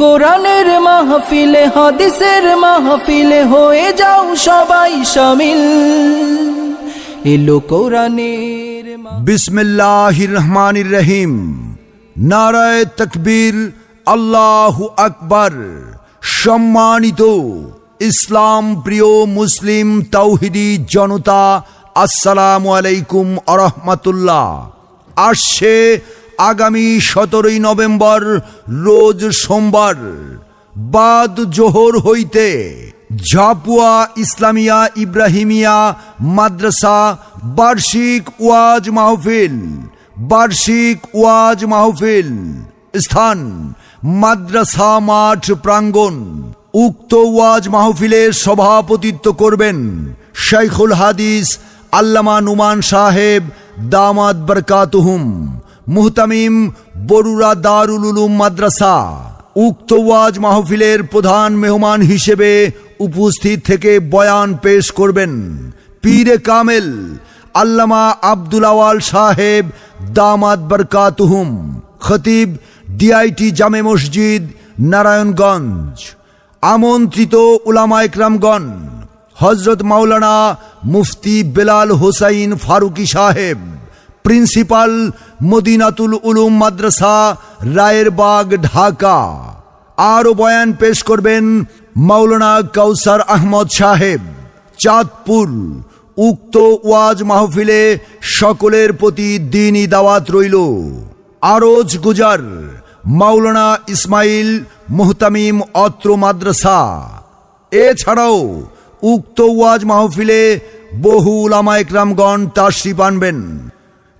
কোরআনের মাহফিলে, হাদিসের মাহফিলে হয়ে যাও সবাই শামিল এলো কোরআনের বিসমিল্লাহির রহমানির রহিম। নারায় তকবীর, আল্লাহ আকবার। সম্মানিত ইসলাম প্রিয় মুসলিম তৌহিদি জনতা, আসসালামু আলাইকুম আরহামাতুল্লাহ। আসছে আগামী সতেরোই নভেম্বর, রোজ সোমবার, বাদ জোহর হইতে ঝাপুয়া ইসলামিয়া ইব্রাহিমিয়া মাদ্রাসা বার্ষিক ওয়াজ মাহফিল, বার্ষিক ওয়াজ মাহফিল স্থান, মাদ্রাসা মাঠ প্রাঙ্গণ। উক্ত ওয়াজ মাহফিলের সভাপতিত্ব করবেন শাইখুল হাদিস আল্লামা নুমান সাহেব দামাদ বরকাতুহুম। মুহতামিম বরুরা দারুল উলুম মাদ্রাসা। উক্ত ওয়াজ মাহফিলের প্রধান মেহমান হিসেবে উপস্থিত থেকে বয়ান পেশ করবেন পীরে কামেল আল্লামা আব্দুল আওয়াল সাহেব দামাদ বরকাতুহুম, খতিব ডিআইটি জামে মসজিদ, নারায়ণগঞ্জ। আমন্ত্রিত উলামা ইকরামগণ হজরত মাওলানা মুফতি বেলাল হোসাইন ফারুকি সাহেব। প্রিন্সিপাল মদিনাতুল উলুম মাদ্রাসা, রায়েরবাগ, ঢাকা। আরও বয়ান পেশ করবেন মাওলানা কাউসার আহমদ সাহেব। চাঁদপুর, উক্ত ওয়াজ মাহফিলে সকলের প্রতি দিনই দাওয়াত রইল। আরজ গুজার, মাওলানা ইসমাইল মুহতামিম অত্র মাদ্রাসা। এছাড়াও উক্ত ওয়াজ মাহফিলে বহু উলামা একরামগণ তাশরিফ আনবেন।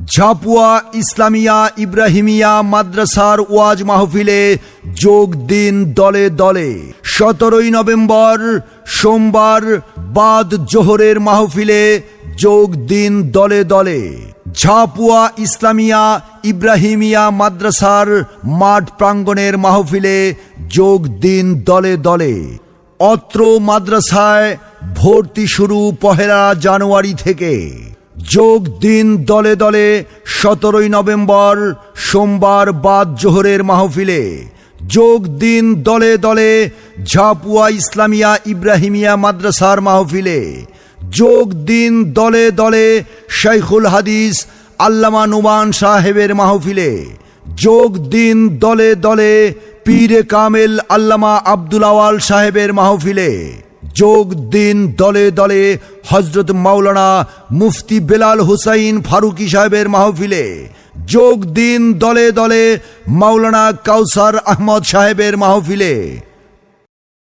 ঝাপুয়া ইসলামিয়া ইব্রাহিমিয়া মাদ্রাসার ওয়াজ মাহফিলে যোগ দিন দলে দলে। সতেরোই নভেম্বর সোমবার বাদ জোহরের মাহফিলে যোগ দিন দলে দলে। ঝাপুয়া ইসলামিয়া ইব্রাহিমিয়া মাদ্রাসার মাঠ প্রাঙ্গণের মাহফিলে যোগ দিন দলে দলে। অত্র মাদ্রাসায় ভর্তি শুরু পহেলা জানুয়ারি থেকে। যোগ দিন দলে দলে সতেরোই নভেম্বর সোমবার বাদ জোহরের মাহফিলে। যোগ দিন দলে দলে ঝাপুয়া ইসলামিয়া ইব্রাহিমিয়া মাদ্রাসার মাহফিলে। যোগ দিন দলে দলে শাইখুল হাদিস আল্লামা নুমান সাহেবের মাহফিলে। যোগ দিন দলে দলে পীরে কামেল আল্লামা আব্দুল আওয়াল সাহেবের মাহফিলে। যোগ দিন দলে দলে হজরত মাওলানা মুফতি বেলাল হুসাইন ফারুকি সাহেবের মাহফিলে। যোগ দিন দলে দলে মাওলানা কাউসার আহমদ সাহেবের মাহফিলে।